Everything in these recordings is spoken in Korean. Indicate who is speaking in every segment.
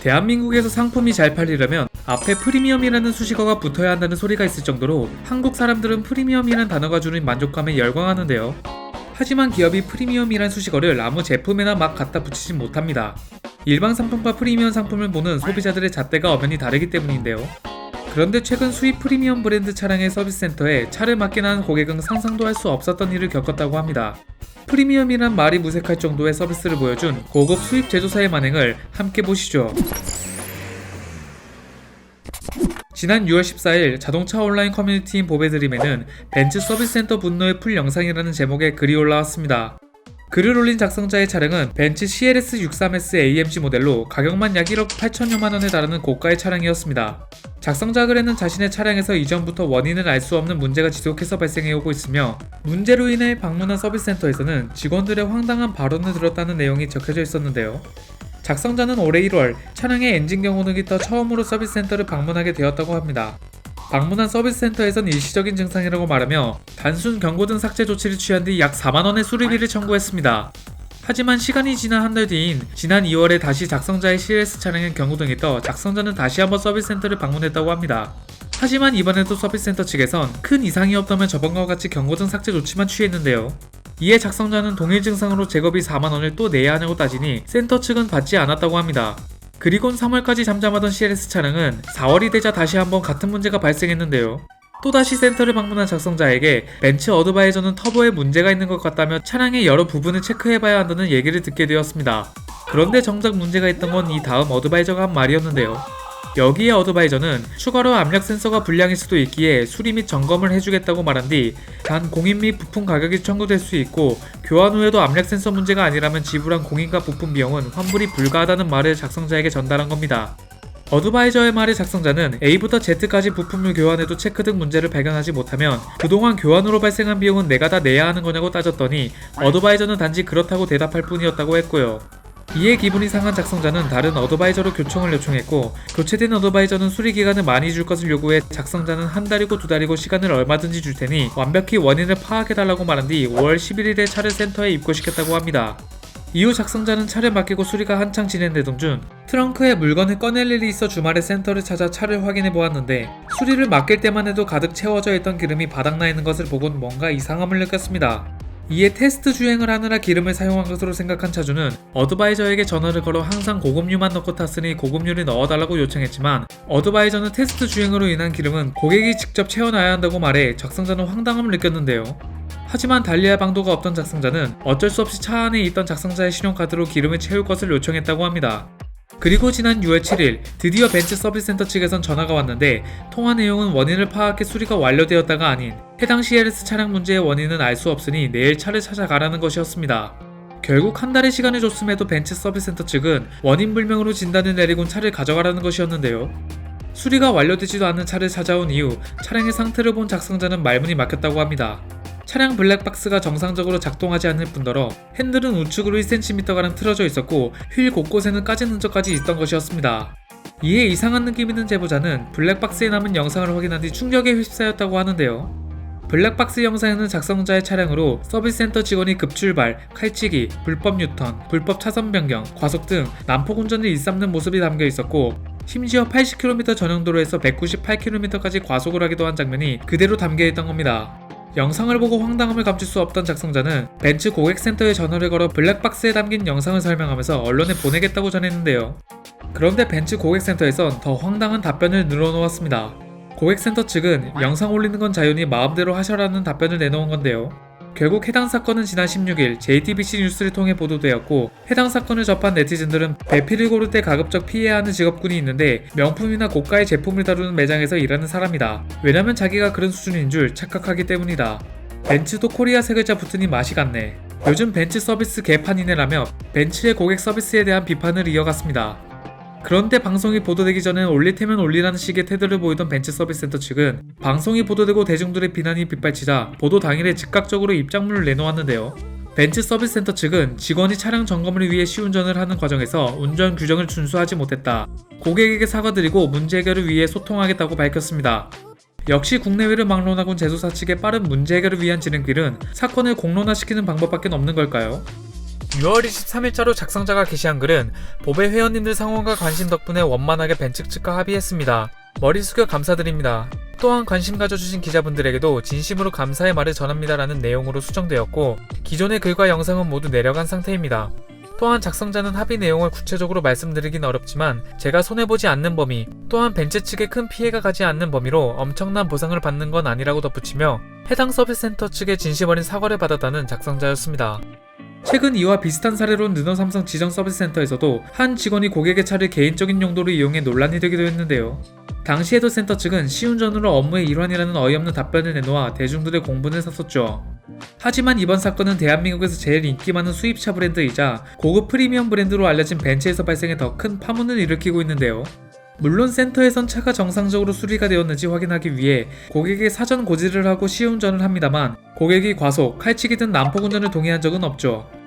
Speaker 1: 대한민국에서 상품이 잘 팔리려면 앞에 프리미엄이라는 수식어가 붙어야 한다는 소리가 있을 정도로 한국 사람들은 프리미엄이라는 단어가 주는 만족감에 열광하는데요. 하지만 기업이 프리미엄이란 수식어를 아무 제품에나 막 갖다 붙이진 못합니다. 일반 상품과 프리미엄 상품을 보는 소비자들의 잣대가 엄연히 다르기 때문인데요. 그런데 최근 수입 프리미엄 브랜드 차량의 서비스 센터에 차를 맡기는 고객은 상상도 할 수 없었던 일을 겪었다고 합니다. 프리미엄이란 말이 무색할 정도의 서비스를 보여준 고급 수입 제조사의 만행을 함께 보시죠. 지난 6월 14일 자동차 온라인 커뮤니티인 보배드림에는 벤츠 서비스 센터 분노의 풀 영상이라는 제목의 글이 올라왔습니다. 글을 올린 작성자의 차량은 벤츠 CLS 63S AMG 모델로 가격만 약 1억 8천여만 원에 달하는 고가의 차량이었습니다. 작성자 글에는 자신의 차량에서 이전부터 원인을 알 수 없는 문제가 지속해서 발생해오고 있으며 문제로 인해 방문한 서비스 센터에서는 직원들의 황당한 발언을 들었다는 내용이 적혀져 있었는데요. 작성자는 올해 1월 차량의 엔진 경고등이 떠 처음으로 서비스 센터를 방문하게 되었다고 합니다. 방문한 서비스 센터에선 일시적인 증상이라고 말하며 단순 경고등 삭제 조치를 취한 뒤 약 4만원의 수리비를 청구했습니다. 하지만 시간이 지난 한 달 뒤인 지난 2월에 다시 작성자의 CLS 차량엔 경고등이 떠 작성자는 다시 한번 서비스 센터를 방문했다고 합니다. 하지만 이번에도 서비스 센터 측에선 큰 이상이 없다면 저번과 같이 경고등 삭제 조치만 취했는데요. 이에 작성자는 동일 증상으로 제거비 4만원을 또 내야 하냐고 따지니 센터 측은 받지 않았다고 합니다. 그리곤 3월까지 잠잠하던 CLS 차량은 4월이 되자 다시 한번 같은 문제가 발생했는데요. 또다시 센터를 방문한 작성자에게 벤츠 어드바이저는 터보에 문제가 있는 것 같다며 차량의 여러 부분을 체크해봐야 한다는 얘기를 듣게 되었습니다. 그런데 정작 문제가 있던 건 이 다음 어드바이저가 한 말이었는데요. 여기에 어드바이저는 추가로 압력 센서가 불량일 수도 있기에 수리 및 점검을 해주겠다고 말한 뒤 단 공인 및 부품 가격이 청구될 수 있고 교환 후에도 압력 센서 문제가 아니라면 지불한 공인과 부품 비용은 환불이 불가하다는 말을 작성자에게 전달한 겁니다. 어드바이저의 말에 작성자는 A부터 Z까지 부품을 교환해도 체크 등 문제를 발견하지 못하면 그동안 교환으로 발생한 비용은 내가 다 내야 하는 거냐고 따졌더니 어드바이저는 단지 그렇다고 대답할 뿐이었다고 했고요. 이에 기분이 상한 작성자는 다른 어드바이저로 교청을 요청했고 교체된 어드바이저는 수리 기간을 많이 줄 것을 요구해 작성자는 한 달이고 두 달이고 시간을 얼마든지 줄 테니 완벽히 원인을 파악해달라고 말한 뒤 5월 11일에 차를 센터에 입고시켰다고 합니다. 이후 작성자는 차를 맡기고 수리가 한창 진행되던 중 트렁크에 물건을 꺼낼 일이 있어 주말에 센터를 찾아 차를 확인해 보았는데 수리를 맡길 때만 해도 가득 채워져 있던 기름이 바닥나 있는 것을 보곤 뭔가 이상함을 느꼈습니다. 이에 테스트 주행을 하느라 기름을 사용한 것으로 생각한 차주는 어드바이저에게 전화를 걸어 항상 고급류만 넣고 탔으니 고급류를 넣어달라고 요청했지만 어드바이저는 테스트 주행으로 인한 기름은 고객이 직접 채워놔야 한다고 말해 작성자는 황당함을 느꼈는데요. 하지만 달리할 방도가 없던 작성자는 어쩔 수 없이 차 안에 있던 작성자의 신용카드로 기름을 채울 것을 요청했다고 합니다. 그리고 지난 6월 7일 드디어 벤츠 서비스 센터 측에선 전화가 왔는데 통화 내용은 원인을 파악해 수리가 완료되었다가 아닌 해당 CLS 차량 문제의 원인은 알 수 없으니 내일 차를 찾아가라는 것이었습니다. 결국 한 달의 시간을 줬음에도 벤츠 서비스 센터 측은 원인 불명으로 진단을 내리곤 차를 가져가라는 것이었는데요. 수리가 완료되지도 않는 차를 찾아온 이후 차량의 상태를 본 작성자는 말문이 막혔다고 합니다. 차량 블랙박스가 정상적으로 작동하지 않을 뿐더러 핸들은 우측으로 1cm가량 틀어져 있었고 휠 곳곳에는 까진 흔적까지 있던 것이었습니다. 이에 이상한 느낌 있는 제보자는 블랙박스에 남은 영상을 확인한 뒤 충격에 휩싸였다고 하는데요. 블랙박스 영상에는 작성자의 차량으로 서비스 센터 직원이 급출발, 칼치기, 불법 유턴, 불법 차선 변경, 과속 등 난폭 운전을 일삼는 모습이 담겨 있었고 심지어 80km 전용도로에서 198km까지 과속을 하기도 한 장면이 그대로 담겨 있던 겁니다. 영상을 보고 황당함을 감출 수 없던 작성자는 벤츠 고객센터에 전화를 걸어 블랙박스에 담긴 영상을 설명하면서 언론에 보내겠다고 전했는데요. 그런데 벤츠 고객센터에선 더 황당한 답변을 늘어놓았습니다. 고객센터 측은 영상 올리는 건 자연히 마음대로 하셔라는 답변을 내놓은 건데요. 결국 해당 사건은 지난 16일 JTBC 뉴스를 통해 보도되었고 해당 사건을 접한 네티즌들은 배피를 고를 때 가급적 피해야 하는 직업군이 있는데 명품이나 고가의 제품을 다루는 매장에서 일하는 사람이다. 왜냐면 자기가 그런 수준인 줄 착각하기 때문이다. 벤츠도 코리아 세 글자 붙으니 맛이 갔네. 요즘 벤츠 서비스 개판이네라며 벤츠의 고객 서비스에 대한 비판을 이어갔습니다. 그런데 방송이 보도되기 전에 올릴 테면 올리라는 식의 태도를 보이던 벤츠 서비스 센터 측은 방송이 보도되고 대중들의 비난이 빗발치자 보도 당일에 즉각적으로 입장문을 내놓았는데요. 벤츠 서비스 센터 측은 직원이 차량 점검을 위해 시운전을 하는 과정에서 운전 규정을 준수하지 못했다. 고객에게 사과드리고 문제 해결을 위해 소통하겠다고 밝혔습니다. 역시 국내외를 막론하고 제조사 측의 빠른 문제 해결을 위한 진행길은 사건을 공론화시키는 방법밖에 없는 걸까요? 6월 23일자로 작성자가 게시한 글은 보배 회원님들 상원과 관심 덕분에 원만하게 벤츠 측과 합의했습니다. 머리 숙여 감사드립니다. 또한 관심 가져주신 기자분들에게도 진심으로 감사의 말을 전합니다라는 내용으로 수정되었고 기존의 글과 영상은 모두 내려간 상태입니다. 또한 작성자는 합의 내용을 구체적으로 말씀드리긴 어렵지만 제가 손해보지 않는 범위 또한 벤츠 측에 큰 피해가 가지 않는 범위로 엄청난 보상을 받는 건 아니라고 덧붙이며 해당 서비스 센터 측에 진심 어린 사과를 받았다는 작성자였습니다. 최근 이와 비슷한 사례로 르노삼성 지정 서비스 센터에서도 한 직원이 고객의 차를 개인적인 용도로 이용해 논란이 되기도 했는데요. 당시에도 센터 측은 시운전으로 업무의 일환이라는 어이없는 답변을 내놓아 대중들의 공분을 샀었죠. 하지만 이번 사건은 대한민국에서 제일 인기 많은 수입차 브랜드이자 고급 프리미엄 브랜드로 알려진 벤츠에서 발생해 더 큰 파문을 일으키고 있는데요. 물론 센터에선 차가 정상적으로 수리가 되었는지 확인하기 위해 고객의 사전 고지를 하고 시운전을 합니다만 고객이 과속, 칼치기 등 난폭 운전을 동의한 적은 없죠.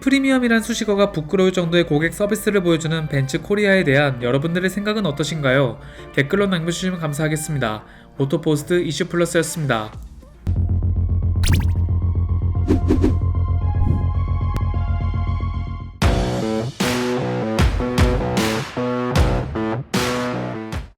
Speaker 1: 프리미엄이란 수식어가 부끄러울 정도의 고객 서비스를 보여주는 벤츠 코리아에 대한 여러분들의 생각은 어떠신가요? 댓글로 남겨주시면 감사하겠습니다. 오토포스트 이슈플러스였습니다.